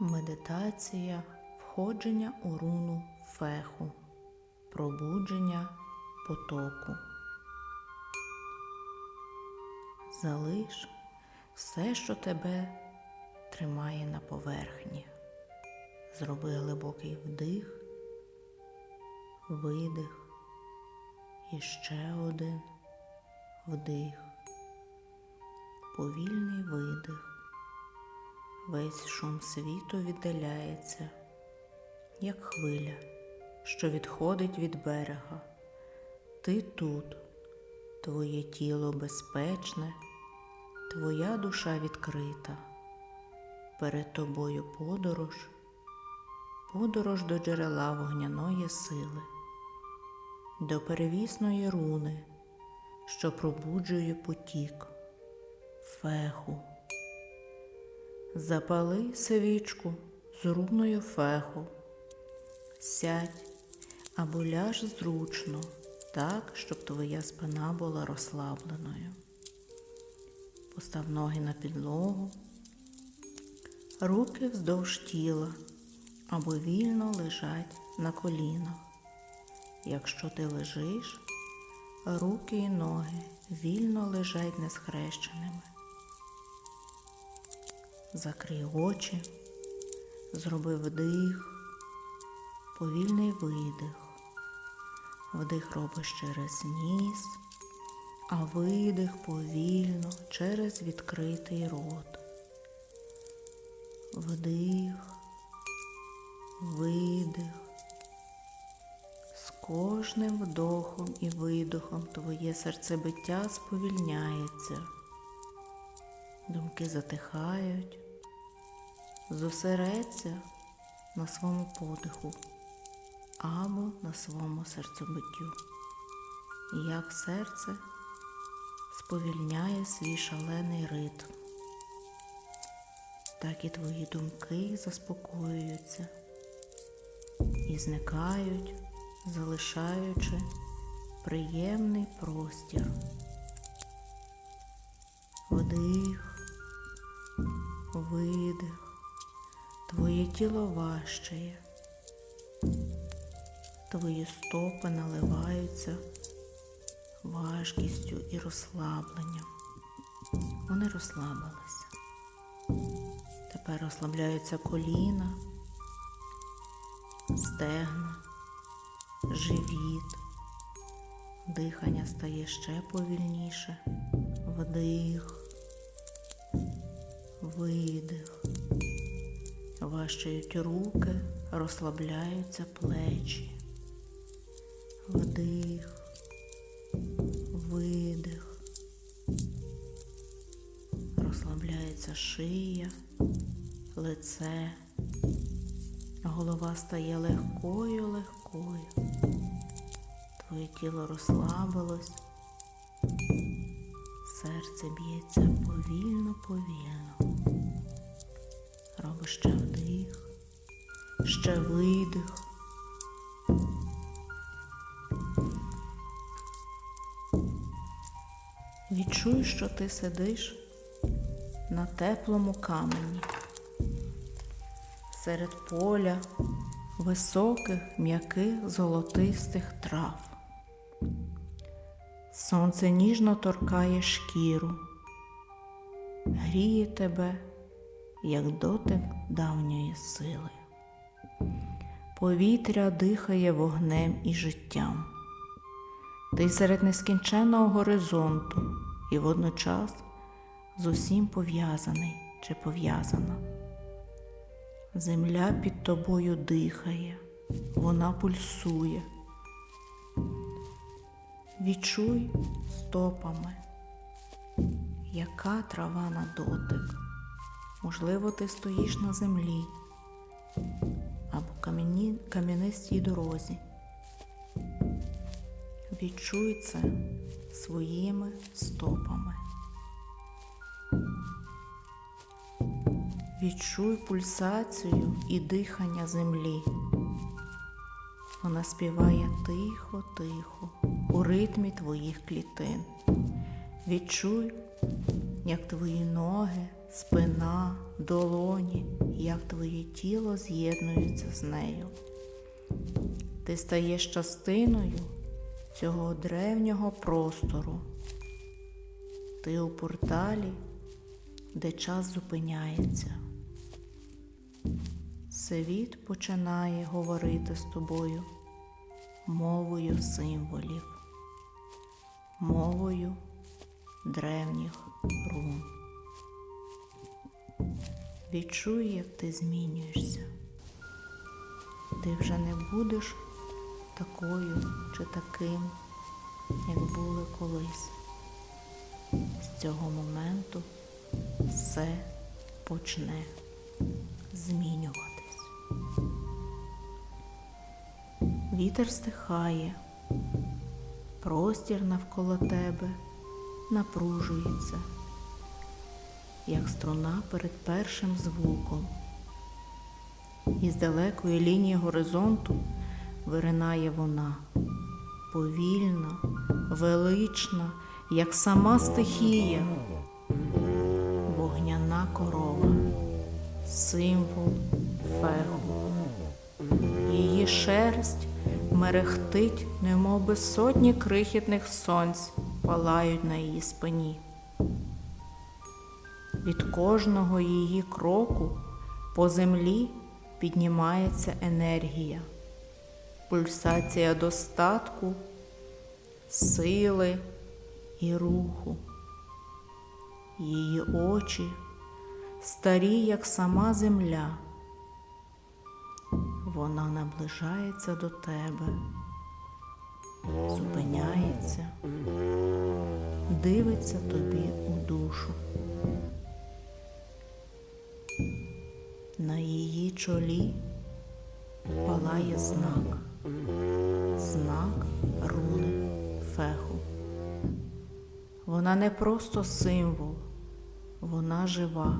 Медитація входження у руну феху, пробудження потоку. Залиш все, що тебе тримає на поверхні. Зроби глибокий вдих, видих і ще один вдих, повільний видих. Весь шум світу віддаляється, як хвиля, що відходить від берега. Ти тут, твоє тіло безпечне, твоя душа відкрита. Перед тобою подорож, подорож до джерела вогняної сили, до перевісної руни, що пробуджує потік, феху. Запали свічку з руною феху, сядь або ляж зручно, так, щоб твоя спина була розслабленою. Постав ноги на підлогу, руки вздовж тіла або вільно лежать на колінах. Якщо ти лежиш, руки і ноги вільно лежать несхрещеними. Закрий очі, зроби вдих, повільний видих. Вдих робиш через ніс, а видих повільно через відкритий рот. Вдих, видих. З кожним вдохом і видохом твоє серцебиття сповільняється. Думки затихають, зосередься на своєму подиху або на своєму серцебиттю. Як серце сповільняє свій шалений ритм, так і твої думки заспокоюються і зникають, залишаючи приємний простір. Вдих, видих, твоє тіло важчає, твої стопи наливаються важкістю і розслабленням. Вони розслабилися. Тепер розслабляються коліна, стегна, живіт. Дихання стає ще повільніше. Вдих, видих. Важчають руки, розслабляються плечі. Вдих, видих. Розслабляється шия, лице. Голова стає легкою, легкою. Твоє тіло розслабилось. Серце б'ється повільно, повільно. Ще вдих, ще видих. Відчуй, що ти сидиш на теплому камені серед поля високих, м'яких золотистих трав. Сонце ніжно торкає шкіру, гріє тебе, як дотик давньої сили. Повітря дихає вогнем і життям. Ти серед нескінченного горизонту і водночас з усім пов'язаний чи пов'язана. Земля під тобою дихає, вона пульсує. Відчуй стопами, яка трава на дотик. Можливо, ти стоїш на землі або кам'яні, кам'янистій дорозі. Відчуй це своїми стопами. Відчуй пульсацію і дихання землі. Вона співає тихо-тихо у ритмі твоїх клітин. Відчуй, як твої ноги спина, долоні, як твоє тіло з'єднуються з нею. Ти стаєш частиною цього древнього простору. Ти у порталі, де час зупиняється. Світ починає говорити з тобою мовою символів, мовою древніх рун. Відчуй, як ти змінюєшся. Ти вже не будеш такою чи таким, як були колись. З цього моменту все почне змінюватись. Вітер стихає, простір навколо тебе напружується, як струна перед першим звуком. Із далекої лінії горизонту виринає вона, повільна, велична, як сама стихія, вогняна корова, символ фегу. Її шерсть мерехтить, немов би сотні крихітних сонць палають на її спині. Від кожного її кроку по землі піднімається енергія, пульсація достатку, сили і руху. Її очі старі, як сама земля. Вона наближається до тебе, зупиняється, дивиться тобі у душу. На її чолі палає знак, знак руни феху. Вона не просто символ, вона жива,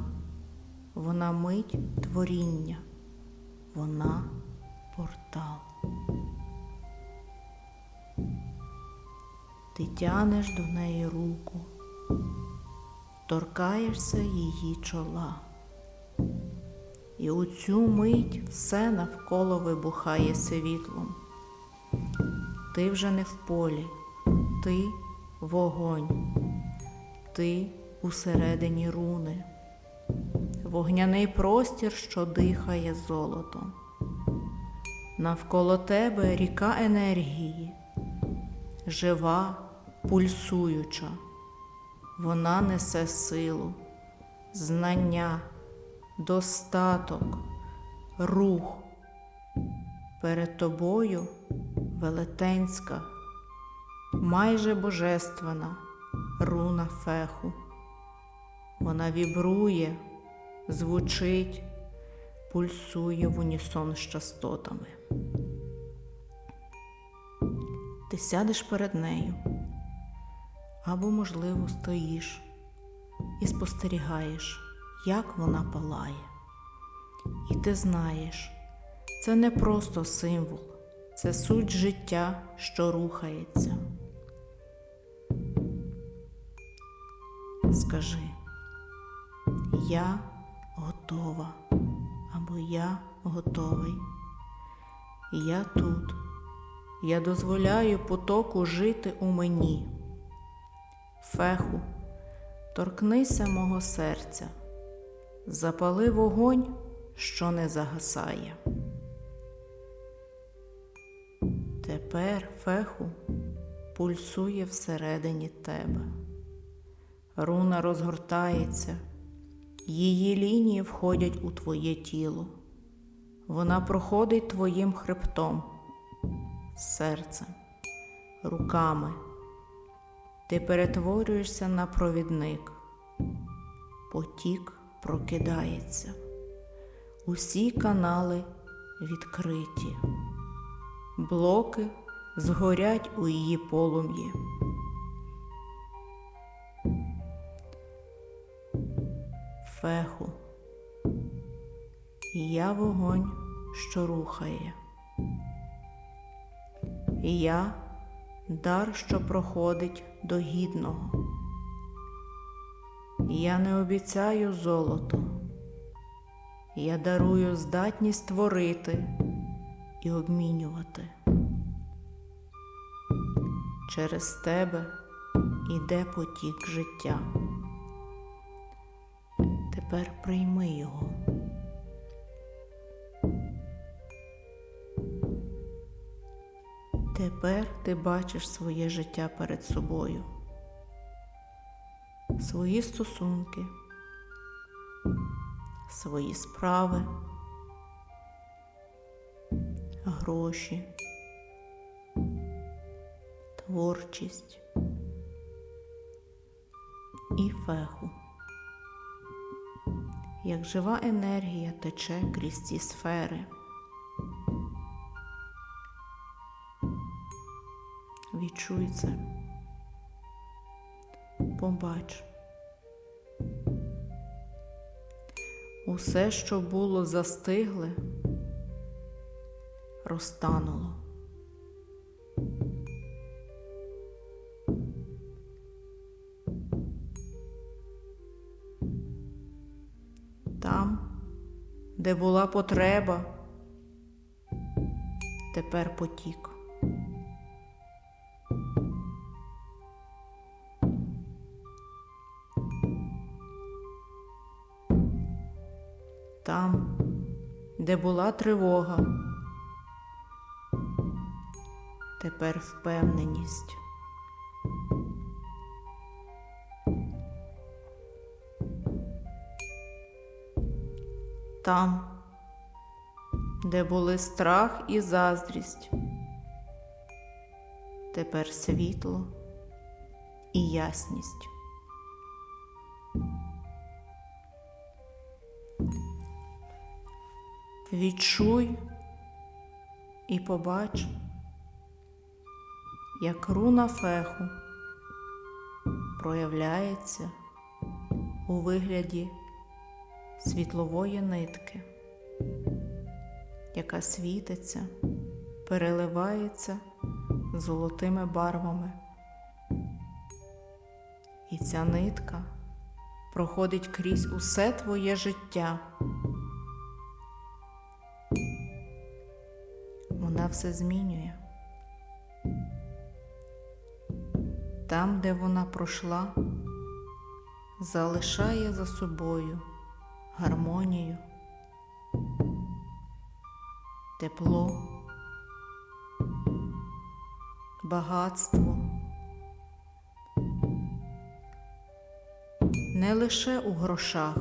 вона мить творіння, вона портал. Ти тянеш до неї руку, торкаєшся її чола. І у цю мить все навколо вибухає світлом. Ти вже не в полі, ти вогонь, ти усередині руни, вогняний простір, що дихає золотом. Навколо тебе ріка енергії, жива, пульсуюча, вона несе силу, знання достаток, рух. Перед тобою велетенська, майже божественна руна феху. Вона вібрує, звучить, пульсує в унісон з частотами. Ти сядеш перед нею або, можливо, стоїш і спостерігаєш як вона палає. І ти знаєш, це не просто символ, це суть життя, що рухається. Скажи, я готова або я готовий. Я тут. Я дозволяю потоку жити у мені. Феху, торкнися мого серця запали вогонь, що не загасає. Тепер феху пульсує всередині тебе. Руна розгортається, її лінії входять у твоє тіло. Вона проходить твоїм хребтом, серцем, руками. Ти перетворюєшся на провідник, потік прокидається. Усі канали відкриті, блоки згорять у її полум'ї. Феху, я вогонь, що рухає. Я дар, що проходить до гідного. Я не обіцяю золото. Я дарую здатність творити і обмінювати. Через тебе іде потік життя. Тепер прийми його. Тепер ти бачиш своє життя перед собою, свої стосунки, свої справи, гроші, творчість і феху. Як жива енергія тече крізь ці сфери. Відчуй це. Побач. Усе, що було застигле, розтануло. Там, де була потреба, тепер потік. Де була тривога, тепер впевненість. Там, де були страх і заздрість, тепер світло і ясність. Відчуй і побач, як руна феху проявляється у вигляді світлової нитки, яка світиться, переливається золотими барвами. І ця нитка проходить крізь усе твоє життя. Вона все змінює. Там, де вона пройшла, залишає за собою гармонію, тепло, багатство. Не лише у грошах,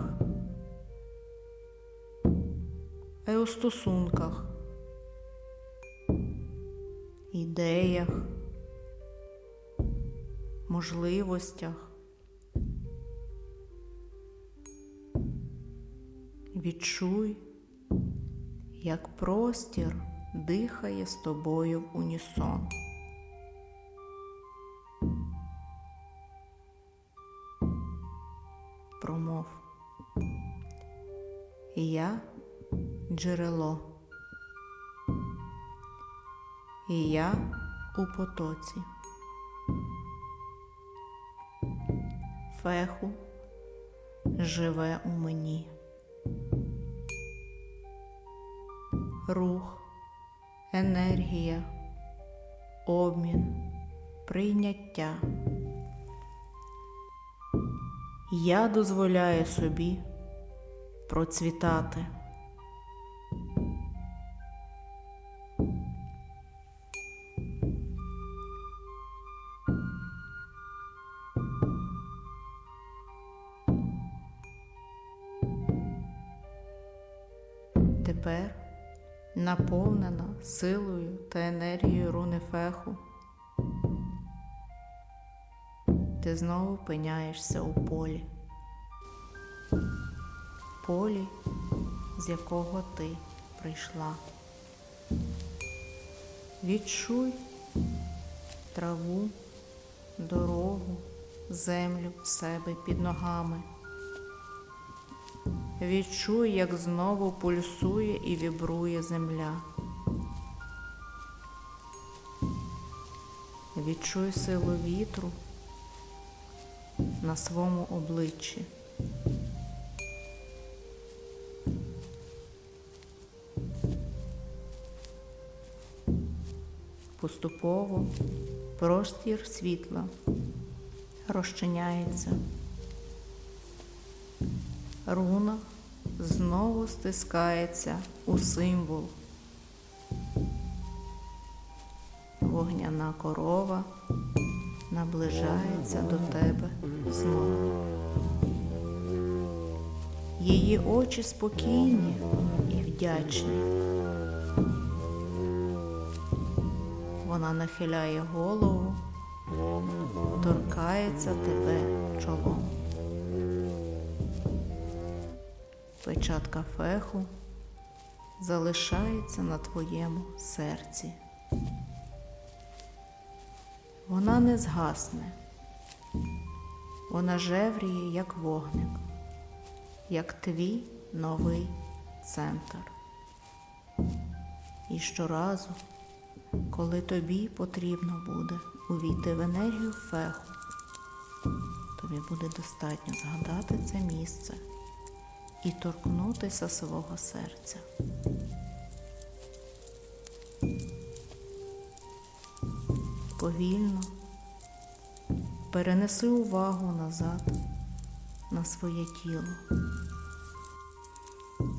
а й у стосунках, ідеях, можливостях. Відчуй, як простір дихає з тобою в унісон. Промов. Я джерело. І я у потоці. Феху живе у мені. Рух, енергія, обмін, прийняття. Я дозволяю собі процвітати. Ти знову опиняєшся у полі, полі, з якого ти прийшла. Відчуй траву, дорогу, землю в себе під ногами. Відчуй, як знову пульсує і вібрує земля. Відчуй силу вітру на своєму обличчі. Поступово простір світла розчиняється. Руна знову стискається у символ. Вогняна корова наближається до тебе знову. Її очі спокійні і вдячні. Вона нахиляє голову, торкається тебе чолом. Печатка феху залишається на твоєму серці. Вона не згасне, вона жевріє, як вогник, як твій новий центр. І щоразу, коли тобі потрібно буде увійти в енергію феху, тобі буде достатньо згадати це місце і торкнутися свого серця. Повільно перенеси увагу назад на своє тіло.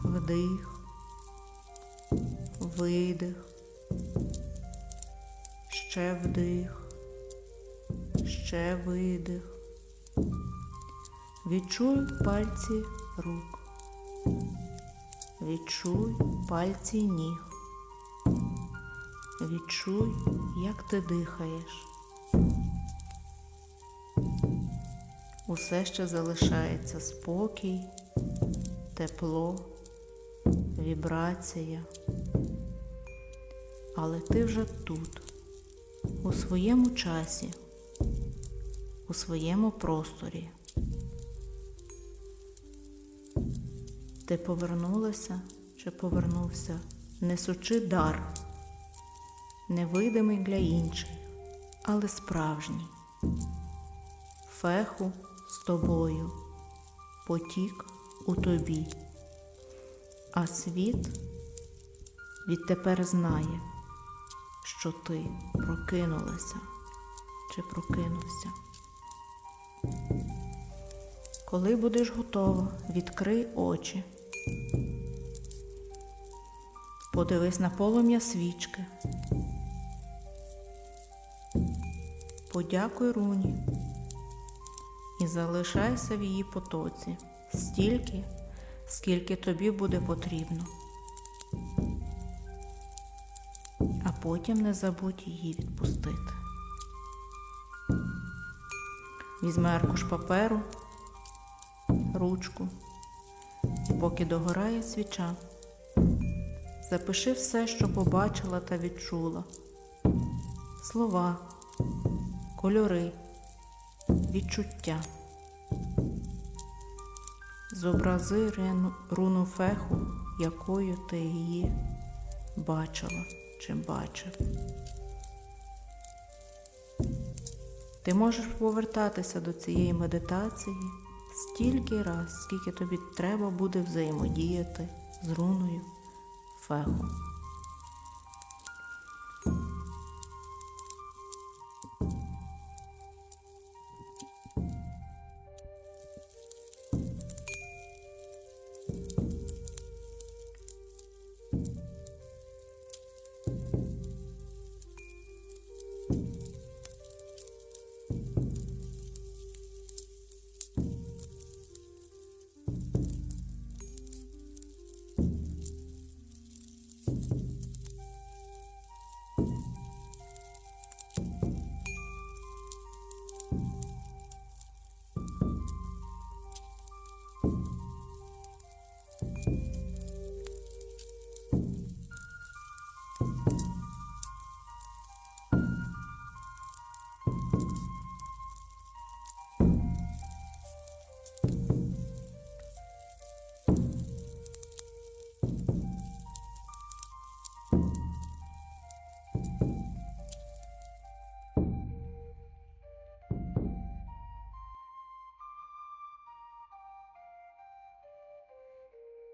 Вдих, видих, ще вдих, ще видих. Відчуй пальці рук. Відчуй пальці ніг. Відчуй, як ти дихаєш. Усе ще залишається спокій, тепло, вібрація. Але ти вже тут, у своєму часі, у своєму просторі. Ти повернулася чи повернувся, несучи дар, невидимий для інших, але справжній. Феху з тобою, потік у тобі, а світ відтепер знає, що ти прокинулася чи прокинувся. Коли будеш готова, відкрий очі. Подивись на полум'я свічки. Подякуй руні і залишайся в її потоці стільки, скільки тобі буде потрібно. А потім не забудь її відпустити. Візьми аркуш паперу, ручку, і поки догорає свіча. Запиши все, що побачила та відчула. Слова, кольори, відчуття. Зобрази руну феху, якою ти її бачила чи бачив. Ти можеш повертатися до цієї медитації стільки раз, скільки тобі треба буде взаємодіяти з руною феху.